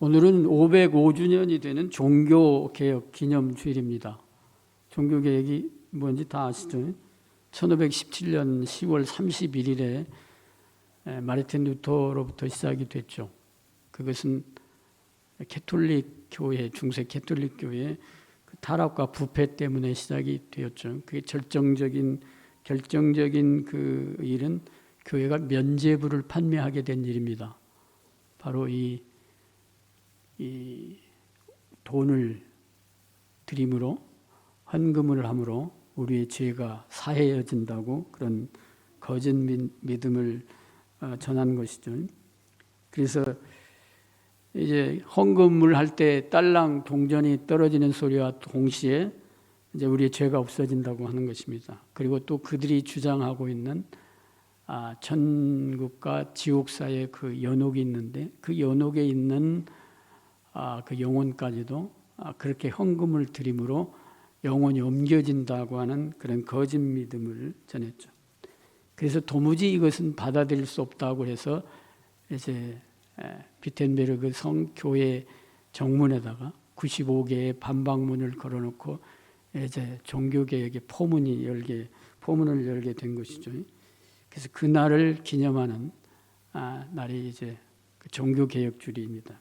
오늘은 505주년이 되는 종교개혁 기념주일입니다. 종교개혁이 뭔지 다 아시죠? 1517년 10월 31일에 마르틴 루터로부터 시작이 됐죠. 그것은 캐톨릭 교회, 중세 캐톨릭 교회 그 타락과 부패 때문에 시작이 되었죠. 그게 절정적인 결정적인 그 일은 교회가 면죄부를 판매하게 된 일입니다. 바로 이, 이 돈을 드림으로 헌금을 함으로 우리의 죄가 사해여진다고 그런 거짓 믿음을 어, 전한 것이죠. 그래서 이제 헌금을 할 때 딸랑 동전이 떨어지는 소리와 동시에 이제 우리의 죄가 없어진다고 하는 것입니다. 그리고 또 그들이 주장하고 있는 아, 천국과 지옥 사이에 그 연옥이 있는데 그 연옥에 있는 아, 그 영혼까지도 아, 그렇게 헌금을 드림으로 영혼이 옮겨진다고 하는 그런 거짓 믿음을 전했죠. 그래서 도무지 이것은 받아들일 수 없다고 해서 이제 비텐베르그 성교회 정문에다가 95개의 반박문을 걸어놓고 이제 종교개혁의 포문이 열게 포문을 열게 된 것이죠. 그래서 그 날을 기념하는 아, 날이 이제 그 종교개혁주일입니다.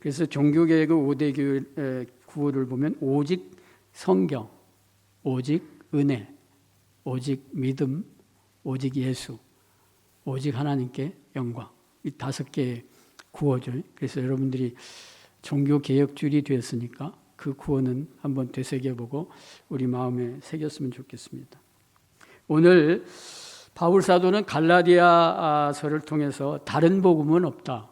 그래서 종교개혁의 5대 구호를 보면 오직 성경, 오직 은혜, 오직 믿음, 오직 예수, 오직 하나님께 영광. 이 다섯 개의 구호죠. 그래서 여러분들이 종교개혁주일이 되었으니까 그 구호는 한번 되새겨보고 우리 마음에 새겼으면 좋겠습니다. 오늘 바울 사도는 갈라디아서를 통해서 다른 복음은 없다.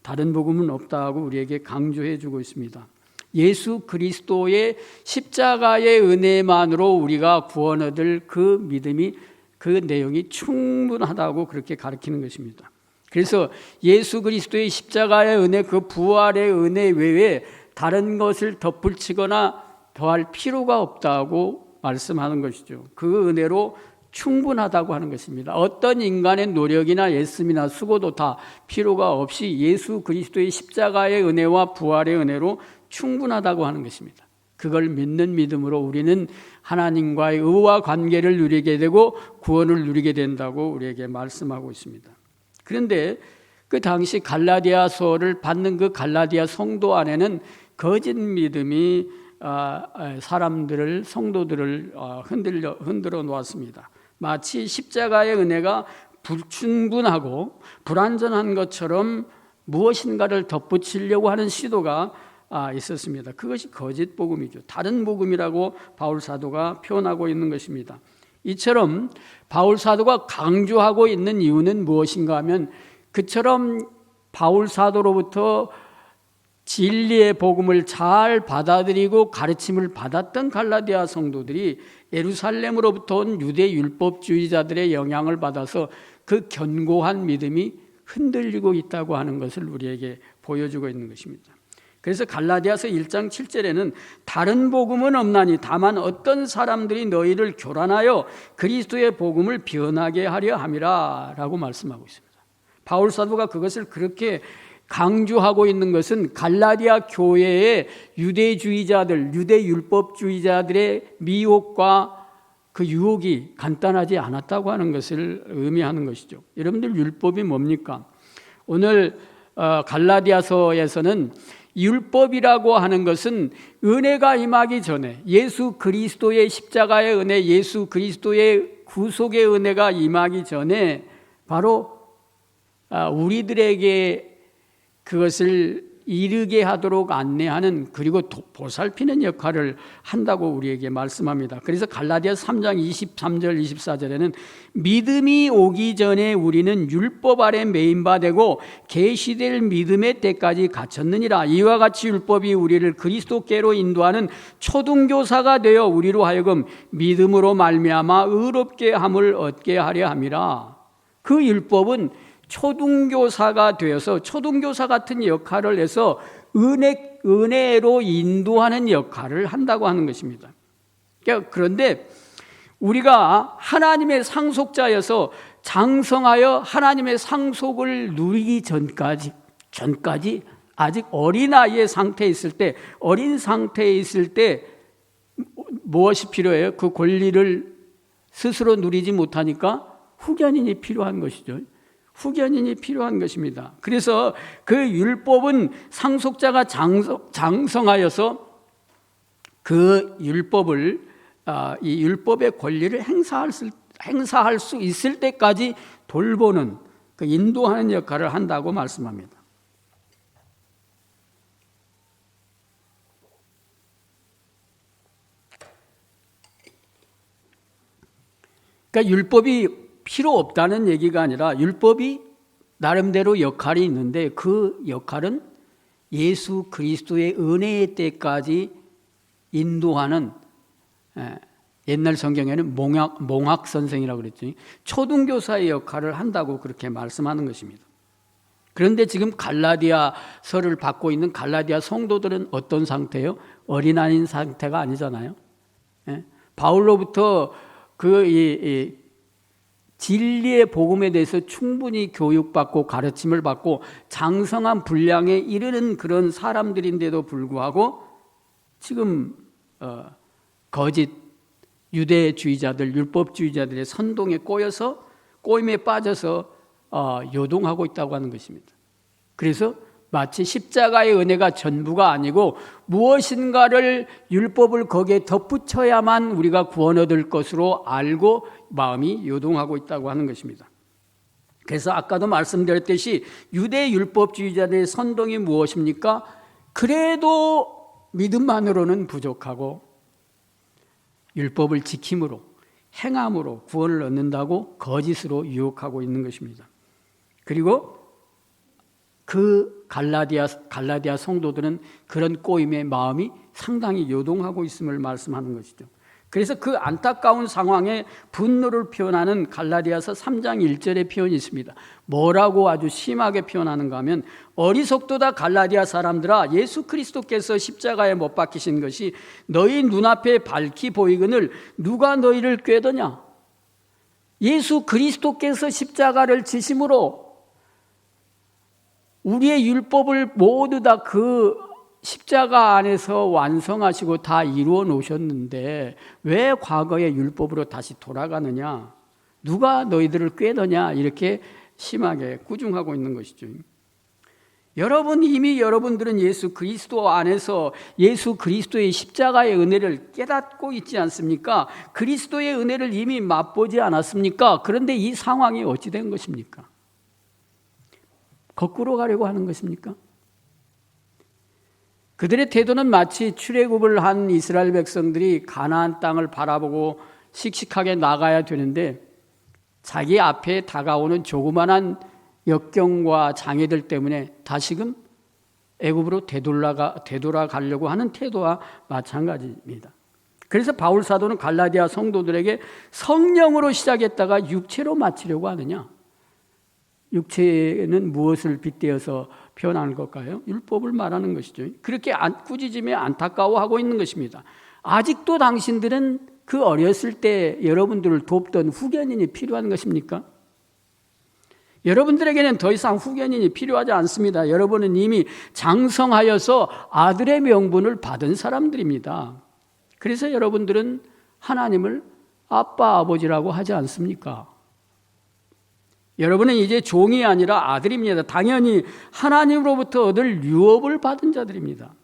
예, 다른 복음은 없다고 우리에게 강조해 주고 있습니다. 예수 그리스도의 십자가의 은혜만으로 우리가 구원 얻을 그 믿음이 그 내용이 충분하다고 그렇게 가르치는 것입니다. 그래서 예수 그리스도의 십자가의 은혜 그 부활의 은혜 외에 다른 것을 덧붙이거나 더할 필요가 없다고 말씀하는 것이죠. 그 은혜로 충분하다고 하는 것입니다. 어떤 인간의 노력이나 예씀이나 수고도 다 필요가 없이 예수 그리스도의 십자가의 은혜와 부활의 은혜로 충분하다고 하는 것입니다. 그걸 믿는 믿음으로 우리는 하나님과의 의와 관계를 누리게 되고 구원을 누리게 된다고 우리에게 말씀하고 있습니다. 그런데 그 당시 갈라디아서를 받는 그 갈라디아 성도 안에는 거짓 믿음이 아, 아, 사람들을 성도들을 아, 흔들려 흔들어 놓았습니다. 마치 십자가의 은혜가 불충분하고 불완전한 것처럼 무엇인가를 덧붙이려고 하는 시도가 있었습니다. 그것이 거짓 복음이죠. 다른 복음이라고 바울 사도가 표현하고 있는 것입니다. 이처럼 바울 사도가 강조하고 있는 이유는 무엇인가 하면 그처럼 바울 사도로부터 진리의 복음을 잘 받아들이고 가르침을 받았던 갈라디아 성도들이 예루살렘으로부터 온 유대 율법주의자들의 영향을 받아서 그 견고한 믿음이 흔들리고 있다고 하는 것을 우리에게 보여주고 있는 것입니다. 그래서 갈라디아서 1장 7절에는 다른 복음은 없나니 다만 어떤 사람들이 너희를 교란하여 그리스도의 복음을 변하게 하려 함이라라고 말씀하고 있습니다. 바울 사도가 그것을 그렇게 강조하고 있는 것은 갈라디아 교회의 유대주의자들, 유대 율법주의자들의 미혹과 그 유혹이 간단하지 않았다고 하는 것을 의미하는 것이죠. 여러분들 율법이 뭡니까? 오늘 어, 갈라디아서에서는 율법이라고 하는 것은 은혜가 임하기 전에 예수 그리스도의 십자가의 은혜, 예수 그리스도의 구속의 은혜가 임하기 전에 바로 아, 우리들에게 그것을 이르게 하도록 안내하는 그리고 보살피는 역할을 한다고 우리에게 말씀합니다. 그래서 갈라디아 3장 23절 24절에는 믿음이 오기 전에 우리는 율법 아래 메인바 되고 계시될 믿음의 때까지 갇혔느니라. 이와 같이 율법이 우리를 그리스도께로 인도하는 초등교사가 되어 우리로 하여금 믿음으로 말미암아 의롭게 함을 얻게 하려 함이라. 그 율법은 초등교사가 되어서 초등교사 같은 역할을 해서 은혜, 은혜로 인도하는 역할을 한다고 하는 것입니다. 그러니까 그런데 우리가 하나님의 상속자여서 장성하여 하나님의 상속을 누리기 전까지 전까지 아직 어린아이의 상태에 있을 때 어린 상태에 있을 때 무엇이 필요해요? 그 권리를 스스로 누리지 못하니까 후견인이 필요한 것이죠. 후견인이 필요한 것입니다. 그래서 그 율법은 상속자가 장성, 장성하여서 그 율법을 아, 이 율법의 권리를 행사할 수, 행사할 수 있을 때까지 돌보는 그 인도하는 역할을 한다고 말씀합니다. 그러니까 율법이 필요 없다는 얘기가 아니라 율법이 나름대로 역할이 있는데 그 역할은 예수 그리스도의 은혜의 때까지 인도하는 예, 옛날 성경에는 몽학, 몽학 선생이라고 그랬죠. 초등교사의 역할을 한다고 그렇게 말씀하는 것입니다. 그런데 지금 갈라디아서를 받고 있는 갈라디아 성도들은 어떤 상태예요? 어린아이인 상태가 아니잖아요. 예? 바울로부터 그 이, 이 진리의 복음에 대해서 충분히 교육받고 가르침을 받고 장성한 분량에 이르는 그런 사람들인데도 불구하고 지금 어, 거짓 유대주의자들, 율법주의자들의 선동에 꼬여서 꼬임에 빠져서 어, 요동하고 있다고 하는 것입니다. 그래서 마치 십자가의 은혜가 전부가 아니고 무엇인가를 율법을 거기에 덧붙여야만 우리가 구원 얻을 것으로 알고 마음이 요동하고 있다고 하는 것입니다. 그래서 아까도 말씀드렸듯이 유대 율법주의자들의 선동이 무엇입니까? 그래도 믿음만으로는 부족하고 율법을 지킴으로 행함으로 구원을 얻는다고 거짓으로 유혹하고 있는 것입니다. 그리고 그 갈라디아 갈라디아 성도들은 그런 꼬임의 마음이 상당히 요동하고 있음을 말씀하는 것이죠. 그래서 그 안타까운 상황에 분노를 표현하는 갈라디아서 3장 1절의 표현이 있습니다. 뭐라고 아주 심하게 표현하는가 하면 어리석도다 갈라디아 사람들아 예수 그리스도께서 십자가에 못 박히신 것이 너희 눈앞에 밝히 보이거늘 누가 너희를 꾀더냐? 예수 그리스도께서 십자가를 지심으로 우리의 율법을 모두 다 그 십자가 안에서 완성하시고 다 이루어 놓으셨는데 왜 과거의 율법으로 다시 돌아가느냐? 누가 너희들을 꾀더냐? 이렇게 심하게 꾸중하고 있는 것이죠. 여러분 이미 여러분들은 예수 그리스도 안에서 예수 그리스도의 십자가의 은혜를 깨닫고 있지 않습니까? 그리스도의 은혜를 이미 맛보지 않았습니까? 그런데 이 상황이 어찌 된 것입니까? 거꾸로 가려고 하는 것입니까? 그들의 태도는 마치 출애굽을 한 이스라엘 백성들이 가나안 땅을 바라보고 씩씩하게 나가야 되는데 자기 앞에 다가오는 조그만한 역경과 장애들 때문에 다시금 애굽으로 되돌아가 되돌아가려고 하는 태도와 마찬가지입니다. 그래서 바울 사도는 갈라디아 성도들에게 성령으로 시작했다가 육체로 마치려고 하느냐? 육체는 무엇을 빗대어서 표현하는 걸까요? 율법을 말하는 것이죠. 그렇게 꾸짖음에 안타까워하고 있는 것입니다. 아직도 당신들은 그 어렸을 때 여러분들을 돕던 후견인이 필요한 것입니까? 여러분들에게는 더 이상 후견인이 필요하지 않습니다. 여러분은 이미 장성하여서 아들의 명분을 받은 사람들입니다. 그래서 여러분들은 하나님을 아빠, 아버지라고 하지 않습니까? 여러분은 이제 종이 아니라 아들입니다. 당연히 하나님으로부터 얻을 유업을 받은 자들입니다.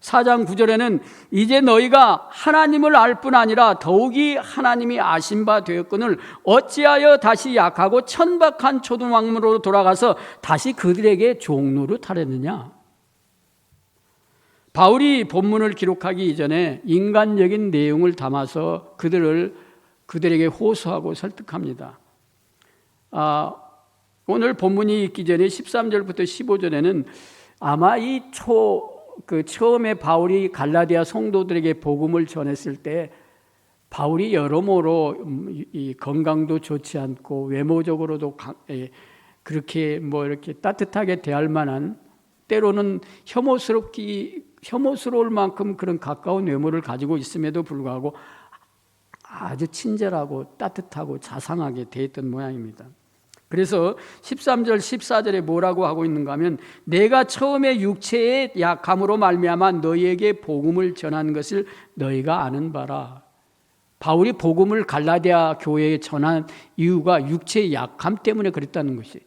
4장 9절에는 이제 너희가 하나님을 알 뿐 아니라 더욱이 하나님이 아신 바 되었거늘 어찌하여 다시 약하고 천박한 초등왕으로 돌아가서 다시 그들에게 종로를 타렸느냐? 바울이 본문을 기록하기 이전에 인간적인 내용을 담아서 그들을 그들에게 호소하고 설득합니다. 아, 오늘 본문이 있기 전에 13절부터 15절에는 아마 이 초, 그 처음에 바울이 갈라디아 성도들에게 복음을 전했을 때 바울이 여러모로 음, 이 건강도 좋지 않고 외모적으로도 그렇게 뭐 이렇게 따뜻하게 대할 만한 때로는 혐오스럽기 혐오스러울 만큼 그런 가까운 외모를 가지고 있음에도 불구하고 아주 친절하고 따뜻하고 자상하게 대했던 모양입니다. 그래서 13절 14절에 뭐라고 하고 있는가 하면 내가 처음에 육체의 약함으로 말미암아 너희에게 복음을 전한 것을 너희가 아는 바라. 바울이 복음을 갈라디아 교회에 전한 이유가 육체의 약함 때문에 그랬다는 것이.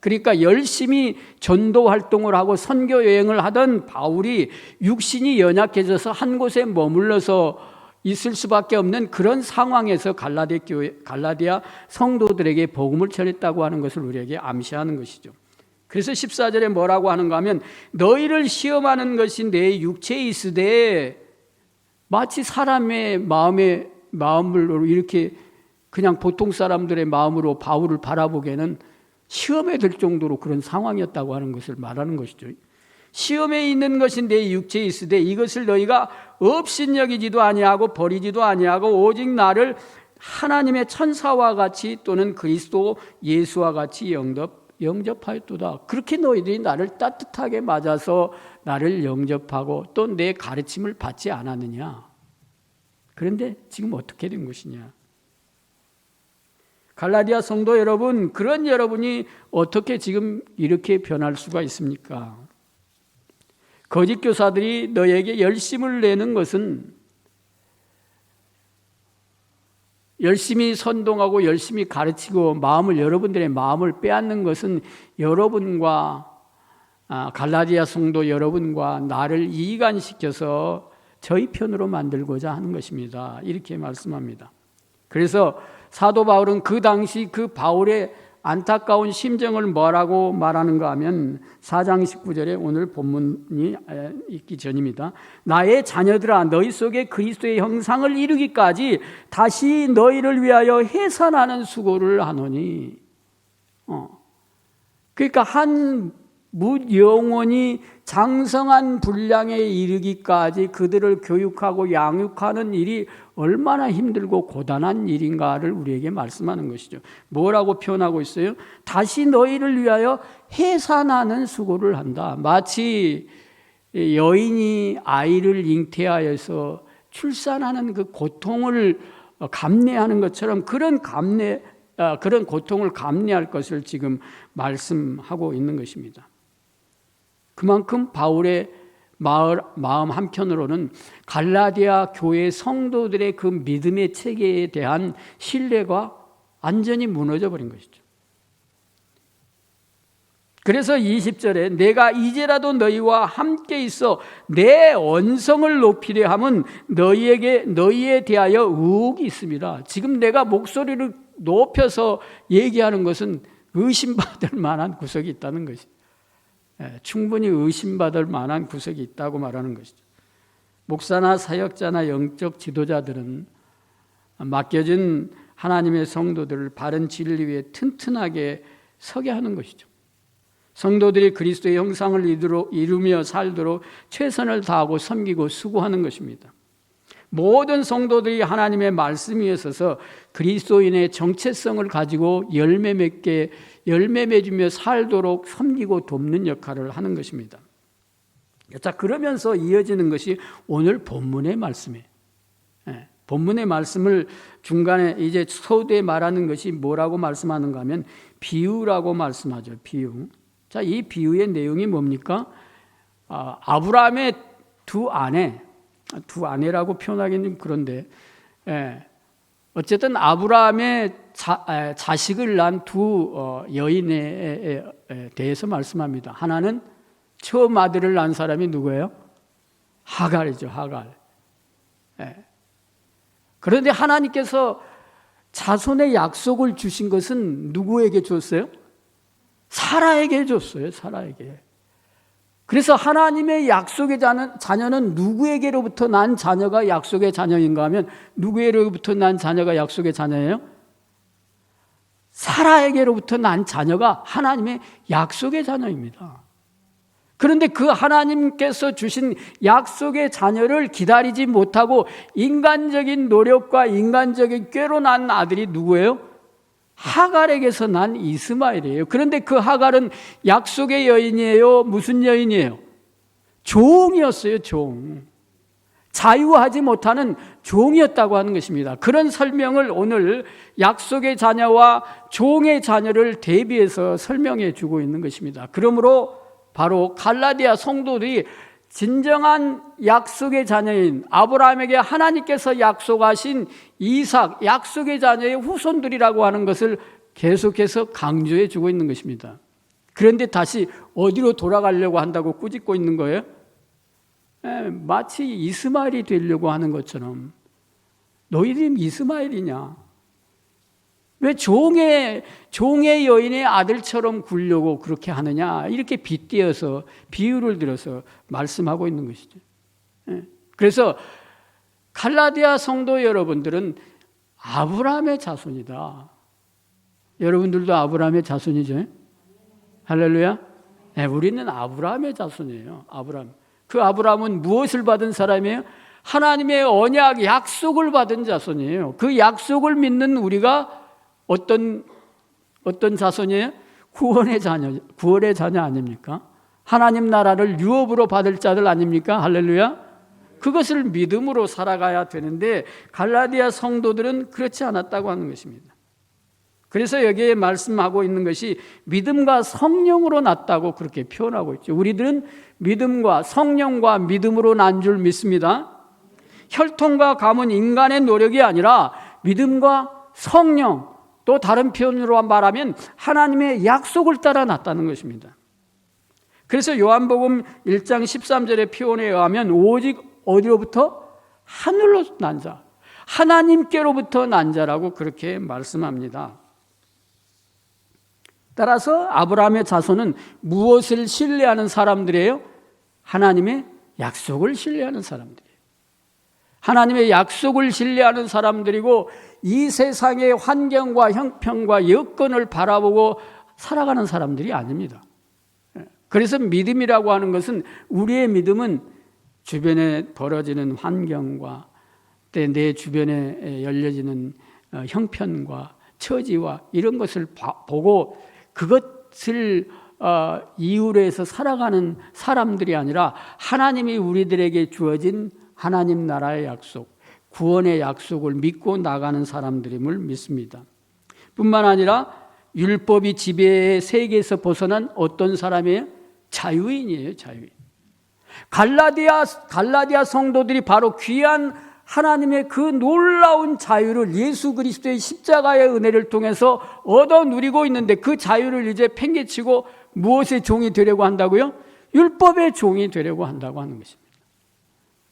그러니까 열심히 전도 활동을 하고 선교 여행을 하던 바울이 육신이 연약해져서 한 곳에 머물러서 있을 수밖에 없는 그런 상황에서 갈라디아 교회 갈라디아 성도들에게 복음을 전했다고 하는 것을 우리에게 암시하는 것이죠. 그래서 14절에 뭐라고 하는가 하면 너희를 시험하는 것이 내 육체에 있으되 마치 사람의 마음에 마음을 이렇게 그냥 보통 사람들의 마음으로 바울을 바라보기에는 시험에 들 정도로 그런 상황이었다고 하는 것을 말하는 것이죠. 시험에 있는 것이 내 육체에 있으되 이것을 너희가 업신여기지도 아니하고 버리지도 아니하고 오직 나를 하나님의 천사와 같이 또는 그리스도 예수와 같이 영접 영접하였도다. 그렇게 너희들이 나를 따뜻하게 맞아서 나를 영접하고 또 내 가르침을 받지 않았느냐. 그런데 지금 어떻게 된 것이냐? 갈라디아 성도 여러분, 그런 여러분이 어떻게 지금 이렇게 변할 수가 있습니까? 거짓 교사들이 너에게 열심을 내는 것은 열심히 선동하고 열심히 가르치고 마음을 여러분들의 마음을 빼앗는 것은 여러분과 아, 갈라디아 성도 여러분과 나를 이간시켜서 저희 편으로 만들고자 하는 것입니다. 이렇게 말씀합니다. 그래서 사도 바울은 그 당시 그 바울의 안타까운 심정을 뭐라고 말하는가 하면 4장 19절에 오늘 본문이 있기 전입니다. 나의 자녀들아 너희 속에 그리스도의 형상을 이루기까지 다시 너희를 위하여 해산하는 수고를 하노니 어. 그러니까 한 무영원히 장성한 분량에 이르기까지 그들을 교육하고 양육하는 일이 얼마나 힘들고 고단한 일인가를 우리에게 말씀하는 것이죠. 뭐라고 표현하고 있어요? 다시 너희를 위하여 해산하는 수고를 한다. 마치 여인이 아이를 잉태하여서 출산하는 그 고통을 감내하는 것처럼 그런 감내 아, 그런 고통을 감내할 것을 지금 말씀하고 있는 것입니다. 그만큼 바울의 마음 한편으로는 갈라디아 교회 성도들의 그 믿음의 체계에 대한 신뢰가 완전히 무너져 버린 것이죠. 그래서 20절에 내가 이제라도 너희와 함께 있어 내 언성을 높이려 함은 너희에게 너희에 대하여 의혹이 있습니다. 지금 내가 목소리를 높여서 얘기하는 것은 의심받을 만한 구석이 있다는 것이죠. 예, 충분히 의심받을 만한 구석이 있다고 말하는 것이죠. 목사나 사역자나 영적 지도자들은 맡겨진 하나님의 성도들을 바른 진리 위에 튼튼하게 서게 하는 것이죠. 성도들이 그리스도의 형상을 이루며 살도록 최선을 다하고 섬기고 수고하는 것입니다. 모든 성도들이 하나님의 말씀 위에 서서 그리스도인의 정체성을 가지고 열매 맺게 열매 맺으며 살도록 섬기고 돕는 역할을 하는 것입니다. 자, 그러면서 이어지는 것이 오늘 본문의 말씀이에요. 예, 본문의 말씀을 중간에 이제 서두에 말하는 것이 뭐라고 말씀하는가 하면 비유라고 말씀하죠. 비유. 자, 이 비유의 내용이 뭡니까? 아, 아브라함의 두 아내, 두 아내라고 표현하기는 좀 그런데, 예, 어쨌든 아브라함의 자, 자식을 낳은 두 어, 여인에 대해서 말씀합니다. 하나는 처음 아들을 낳은 사람이 누구예요? 하갈이죠, 하갈. 예. 그런데 하나님께서 자손의 약속을 주신 것은 누구에게 줬어요? 사라에게 줬어요, 사라에게. 그래서 하나님의 약속의 자녀는 누구에게로부터 난 자녀가 약속의 자녀인가 하면 누구에게로부터 난 자녀가 약속의 자녀예요? 사라에게로부터 난 자녀가 하나님의 약속의 자녀입니다. 그런데 그 하나님께서 주신 약속의 자녀를 기다리지 못하고 인간적인 노력과 인간적인 꾀로 난 아들이 누구예요? 하갈에게서 난 이스마엘이에요. 그런데 그 하갈은 약속의 여인이에요? 무슨 여인이에요? 종이었어요, 종. 자유하지 못하는 종이었다고 하는 것입니다. 그런 설명을 오늘 약속의 자녀와 종의 자녀를 대비해서 설명해 주고 있는 것입니다. 그러므로 바로 갈라디아 성도들이 진정한 약속의 자녀인 아브라함에게 하나님께서 약속하신 이삭, 약속의 자녀의 후손들이라고 하는 것을 계속해서 강조해 주고 있는 것입니다. 그런데 다시 어디로 돌아가려고 한다고 꾸짖고 있는 거예요? 예, 마치 이스마엘이 되려고 하는 것처럼 너희들이 이스마엘이냐? 왜 종의 종의 여인의 아들처럼 굴려고 그렇게 하느냐? 이렇게 빗대어서 비유를 들어서 말씀하고 있는 것이죠. 예. 그래서 갈라디아 성도 여러분들은 아브라함의 자손이다. 여러분들도 아브라함의 자손이죠. 할렐루야. 네, 우리는 아브라함의 자손이에요. 아브라함. 그 아브라함은 무엇을 받은 사람이에요? 하나님의 언약 약속을 받은 자손이에요. 그 약속을 믿는 우리가 어떤 어떤 자손이에요? 구원의 자녀, 구원의 자녀 아닙니까? 하나님 나라를 유업으로 받을 자들 아닙니까? 할렐루야. 그것을 믿음으로 살아가야 되는데 갈라디아 성도들은 그렇지 않았다고 하는 것입니다. 그래서 여기에 말씀하고 있는 것이 믿음과 성령으로 났다고 그렇게 표현하고 있죠. 우리들은 믿음과 성령과 믿음으로 난 줄 믿습니다. 혈통과 감은 인간의 노력이 아니라 믿음과 성령 또 다른 표현으로 말하면 하나님의 약속을 따라 났다는 것입니다. 그래서 요한복음 1장 13절의 표현에 의하면 오직 어디로부터 하늘로 난 자, 하나님께로부터 난 자라고 그렇게 말씀합니다. 따라서 아브라함의 자손은 무엇을 신뢰하는 사람들이에요? 하나님의 약속을 신뢰하는 사람들이에요. 하나님의 약속을 신뢰하는 사람들이고 이 세상의 환경과 형편과 여건을 바라보고 살아가는 사람들이 아닙니다. 그래서 믿음이라고 하는 것은 우리의 믿음은 주변에 벌어지는 환경과 내 주변에 열려지는 어, 형편과 처지와 이런 것을 보고 그것을 어, 이유로 해서 살아가는 사람들이 아니라 하나님이 우리들에게 주어진 하나님 나라의 약속, 구원의 약속을 믿고 나가는 사람들임을 믿습니다. 뿐만 아니라 율법이 지배의 세계에서 벗어난 어떤 사람이에요? 자유인이에요, 자유인. 갈라디아 갈라디아 성도들이 바로 귀한 하나님의 그 놀라운 자유를 예수 그리스도의 십자가의 은혜를 통해서 얻어 누리고 있는데 그 자유를 이제 팽개치고 무엇의 종이 되려고 한다고요? 율법의 종이 되려고 한다고 하는 것입니다.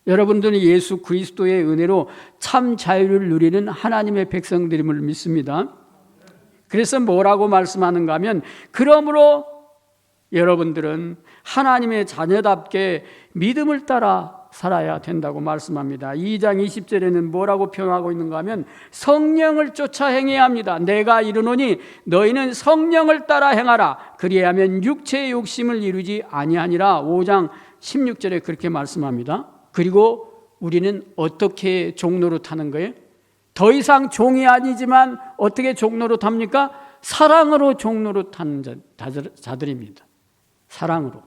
여러분들은 예수 그리스도의 은혜로 참 자유를 누리는 하나님의 백성들임을 믿습니다. 그래서 뭐라고 말씀하는가 하면 그러므로 여러분들은 하나님의 자녀답게 믿음을 따라 살아야 된다고 말씀합니다. 2장 20절에는 뭐라고 표현하고 있는가 하면 성령을 쫓아 행해야 합니다. 내가 이르노니 너희는 성령을 따라 행하라. 그리하면 육체의 욕심을 이루지 아니하니라. 5장 16절에 그렇게 말씀합니다. 그리고 우리는 어떻게 종로로 타는 거예요? 더 이상 종이 아니지만 어떻게 종로로 탑니까? 사랑으로 종로로 타는 자들 입니다. 사랑으로.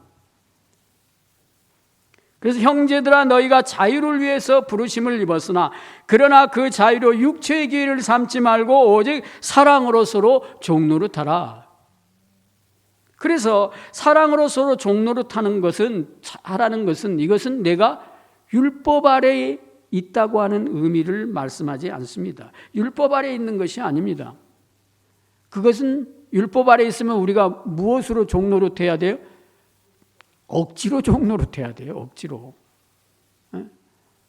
그래서 형제들아 너희가 자유를 위해서 부르심을 입었으나 그러나 그 자유로 육체의 기회를 삼지 말고 오직 사랑으로 서로 종로로 타라. 그래서 사랑으로 서로 종로로 타는 것은 하라는 것은 이것은 내가 율법 아래에 있다고 하는 의미를 말씀하지 않습니다. 율법 아래에 있는 것이 아닙니다. 그것은 율법 아래에 있으면 우리가 무엇으로 종로로 돼야 돼요? 억지로 종로로 돼야 돼요. 억지로. 예?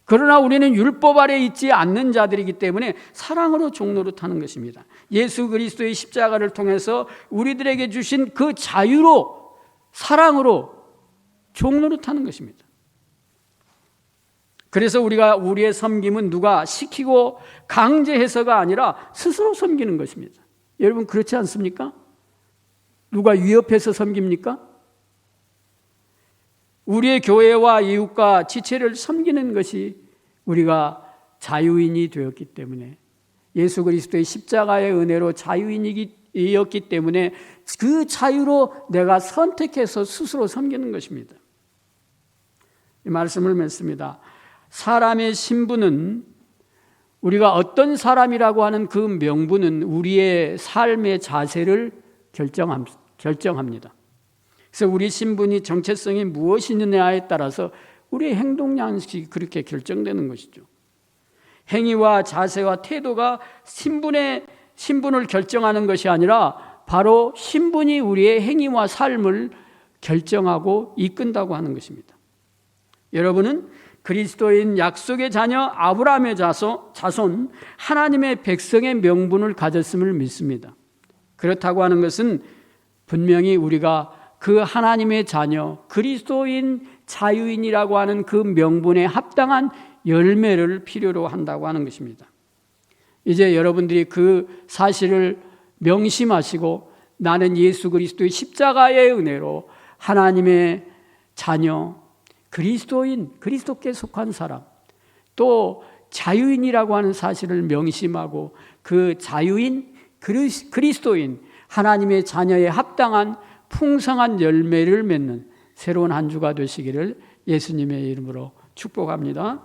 그러나 우리는 율법 아래 있지 않는 자들이기 때문에 사랑으로 종로로 타는 것입니다. 예수 그리스도의 십자가를 통해서 우리들에게 주신 그 자유로 사랑으로 종로로 타는 것입니다. 그래서 우리가 우리의 섬김은 누가 시키고 강제해서가 아니라 스스로 섬기는 것입니다. 여러분 그렇지 않습니까? 누가 위협해서 섬깁니까? 우리의 교회와 이웃과 지체를 섬기는 것이 우리가 자유인이 되었기 때문에 예수 그리스도의 십자가의 은혜로 자유인이었기 때문에 그 자유로 내가 선택해서 스스로 섬기는 것입니다. 이 말씀을 맺습니다. 사람의 신분은 우리가 어떤 사람이라고 하는 그 명분은 우리의 삶의 자세를 결정합니다. 그래서 우리 신분이 정체성이 무엇이느냐에 따라서 우리의 행동 양식이 그렇게 결정되는 것이죠. 행위와 자세와 태도가 신분의 신분을 결정하는 것이 아니라 바로 신분이 우리의 행위와 삶을 결정하고 이끈다고 하는 것입니다. 여러분은 그리스도인 약속의 자녀 아브라함의 자손 하나님의 백성의 명분을 가졌음을 믿습니다. 그렇다고 하는 것은 분명히 우리가 그 하나님의 자녀 그리스도인 자유인이라고 하는 그 명분에 합당한 열매를 필요로 한다고 하는 것입니다. 이제 여러분들이 그 사실을 명심하시고 나는 예수 그리스도의 십자가의 은혜로 하나님의 자녀, 그리스도인, 그리스도께 속한 사람, 또 자유인이라고 하는 사실을 명심하고 그 자유인, 그리스도인, 하나님의 자녀에 합당한 풍성한 열매를 맺는 새로운 한 주가 되시기를 예수님의 이름으로 축복합니다.